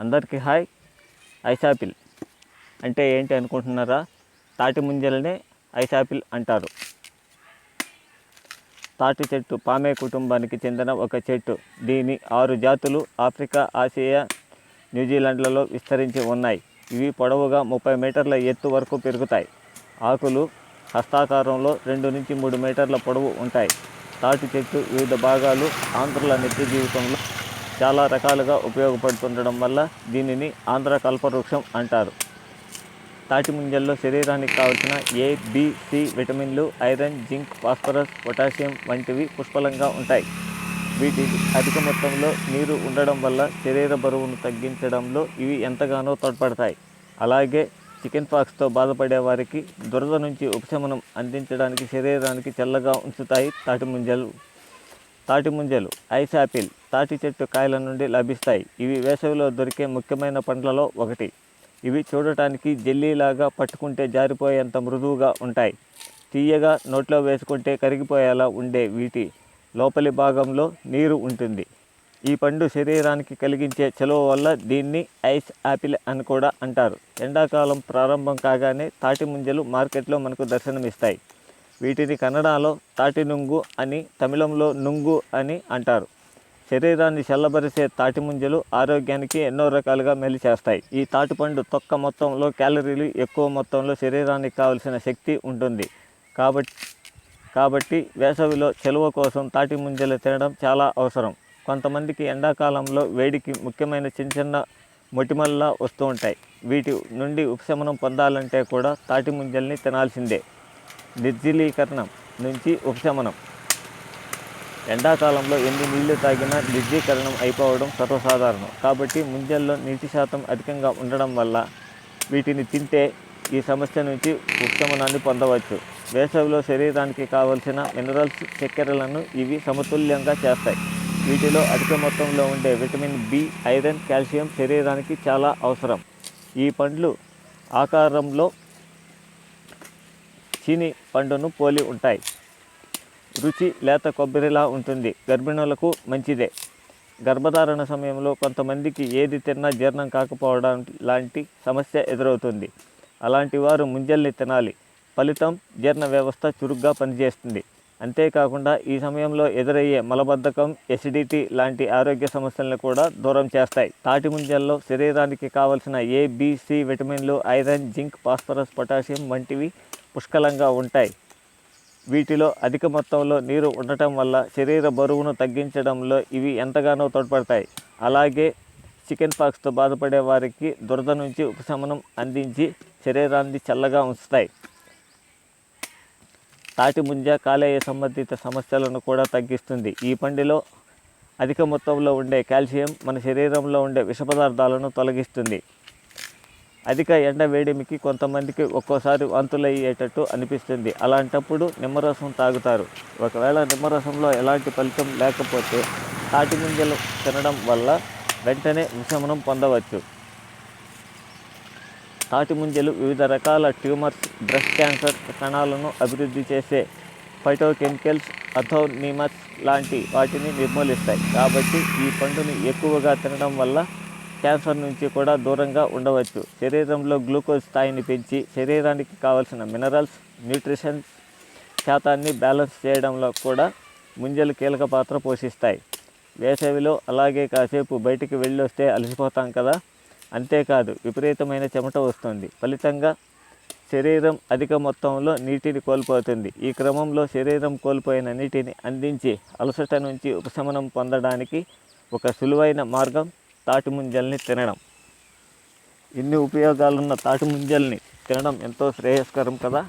అందరికీ హాయ్. ఐసాపిల్ అంటే ఏంటి అనుకుంటున్నారా? తాటి ముంజలనే ఐసాపిల్ అంటారు. తాటి చెట్టు పామే కుటుంబానికి చెందిన ఒక చెట్టు. దీని ఆరు జాతులు ఆఫ్రికా ఆసియా న్యూజిలాండ్లలో విస్తరించి ఉన్నాయి. ఇవి పొడవుగా ముప్పై మీటర్ల ఎత్తు వరకు పెరుగుతాయి. ఆకులు హస్తాకారంలో రెండు నుంచి మూడు మీటర్ల పొడవు ఉంటాయి. తాటి చెట్టు వివిధ భాగాలు ఆంధ్రుల నిత్య జీవితంలో చాలా రకాలుగా ఉపయోగపడుతుండడం వల్ల దీనిని ఆంధ్ర కల్పవృక్షం అంటారు. తాటి ముంజల్లో శరీరానికి కావలసిన ఏ బి సి విటమిన్లు ఐరన్ జింక్ ఫాస్ఫరస్ పొటాషియం వంటివి పుష్కలంగా ఉంటాయి. వీటి అధిక మొత్తంలో నీరు ఉండడం వల్ల శరీర బరువును తగ్గించడంలో ఇవి ఎంతగానో తోడ్పడతాయి. అలాగే చికెన్ పాక్స్తో బాధపడే వారికి దురద నుంచి ఉపశమనం అందించడానికి శరీరానికి చల్లగా ఉంచుతాయి తాటి ముంజలు. తాటి ముంజలు ఐస్ యాపిల్ తాటి చెట్టు కాయల నుండి లభిస్తాయి. ఇవి వేసవిలో దొరికే ముఖ్యమైన పండ్లలో ఒకటి. ఇవి చూడటానికి జెల్లీలాగా పట్టుకుంటే జారిపోయేంత మృదువుగా ఉంటాయి. తీయగా నోట్లో వేసుకుంటే కరిగిపోయేలా ఉండే వీటి లోపలి భాగంలో నీరు ఉంటుంది. ఈ పండు శరీరానికి కలిగించే చలువ వల్ల దీన్ని ఐస్ యాపిల్ అని కూడా అంటారు. ఎండాకాలం ప్రారంభం కాగానే తాటి ముంజలు మార్కెట్లో మనకు దర్శనమిస్తాయి. వీటిని కన్నడలో తాటి నుంగు అని తమిళంలో నుంగు అని అంటారు. శరీరాన్ని చల్లబరిసే తాటి ముంజలు ఆరోగ్యానికి ఎన్నో రకాలుగా మేలు చేస్తాయి. ఈ తాటిపండు తొక్క మొత్తంలో క్యాలరీలు ఎక్కువ మొత్తంలో శరీరానికి కావలసిన శక్తి ఉంటుంది. కాబట్టి కాబట్టి వేసవిలో చెలువ కోసం తాటి ముంజలు తినడం చాలా అవసరం. కొంతమందికి ఎండాకాలంలో వేడికి ముఖ్యమైన చిన్న చిన్న మొటిమల్లా వస్తూ ఉంటాయి. వీటి నుండి ఉపశమనం పొందాలంటే కూడా తాటి ముంజల్ని తినాల్సిందే. నిర్జలీకరణం నుంచి ఉపశమనం. ఎండాకాలంలో ఎన్ని నీళ్ళు తాగినా నిర్జీకరణం అయిపోవడం సర్వసాధారణం. కాబట్టి ముంజల్లో నీటి శాతం అధికంగా ఉండడం వల్ల వీటిని తింటే ఈ సమస్య నుంచి ఉపశమనాన్ని పొందవచ్చు. వేసవిలో శరీరానికి కావలసిన మినరల్స్ చక్కెరలను ఇవి సమతుల్యంగా చేస్తాయి. వీటిలో అధిక మొత్తంలో ఉండే విటమిన్ బి ఐరన్ కాల్షియం శరీరానికి చాలా అవసరం. ఈ పండ్లు ఆకారంలో చీని పండును పోలి ఉంటాయి. రుచి లేత కొబ్బరిలా ఉంటుంది. గర్భిణులకు మంచిదే. గర్భధారణ సమయంలో కొంతమందికి ఏది తిన్నా జీర్ణం కాకపోవడం లాంటి సమస్య ఎదురవుతుంది. అలాంటి వారు ముంజల్ని తినాలి. ఫలితం జీర్ణ వ్యవస్థ చురుగ్గా పనిచేస్తుంది. అంతేకాకుండా ఈ సమయంలో ఎదురయ్యే మలబద్ధకం ఎసిడిటీ లాంటి ఆరోగ్య సమస్యలను కూడా దూరం చేస్తాయి. తాటి ముంజల్లో శరీరానికి కావలసిన ఏ బి, సి విటమిన్లు ఐరన్ జింక్ ఫాస్ఫరస్ పొటాషియం వంటివి పుష్కలంగా ఉంటాయి. వీటిలో అధిక మొత్తంలో నీరు ఉండటం వల్ల శరీర బరువును తగ్గించడంలో ఇవి ఎంతగానో తోడ్పడతాయి. అలాగే చికెన్ పాక్స్తో బాధపడే వారికి దురద నుంచి ఉపశమనం అందించి శరీరాన్ని చల్లగా ఉంచుతాయి. తాటి ముంజ కాలేయ సంబంధిత సమస్యలను కూడా తగ్గిస్తుంది. ఈ పండిలో అధిక మొత్తంలో ఉండే కాల్షియం మన శరీరంలో ఉండే విష పదార్థాలను తొలగిస్తుంది. అధిక ఎండ వేడిమికి కొంతమందికి ఒక్కోసారి వాంతులయ్యేటట్టు అనిపిస్తుంది. అలాంటప్పుడు నిమ్మరసం తాగుతారు. ఒకవేళ నిమ్మరసంలో ఎలాంటి ఫలితం లేకపోతే తాటి గింజలు తినడం వల్ల వెంటనే విశమనం పొందవచ్చు. తాటి ముంజలు వివిధ రకాల ట్యూమర్స్ బ్రెస్ట్ క్యాన్సర్ కణాలను అభివృద్ధి చేసే ఫైటోకెమికల్స్ అథోనిమస్ లాంటి వాటిని నిర్మూలిస్తాయి. కాబట్టి ఈ పండుని ఎక్కువగా తినడం వల్ల క్యాన్సర్ నుంచి కూడా దూరంగా ఉండవచ్చు. శరీరంలో గ్లూకోజ్ స్థాయిని పెంచి శరీరానికి కావలసిన మినరల్స్ న్యూట్రిషన్ శాతాన్ని బ్యాలెన్స్ చేయడంలో కూడా ముంజలు కీలక పాత్ర పోషిస్తాయి. వేసవిలో అలాగే కాసేపు బయటికి వెళ్ళొస్తే అలసిపోతాం కదా? అంతేకాదు విపరీతమైన చెమట వస్తుంది. ఫలితంగా శరీరం అధిక మొత్తంలో నీటిని కోల్పోతుంది. ఈ క్రమంలో శరీరం కోల్పోయిన నీటిని అందించి అలసట నుంచి ఉపశమనం పొందడానికి ఒక సులువైన మార్గం తాటి ముంజల్ని తినడం. ఇన్ని ఉపయోగాలున్న తాటి ముంజల్ని తినడం ఎంతో శ్రేయస్కరం కదా?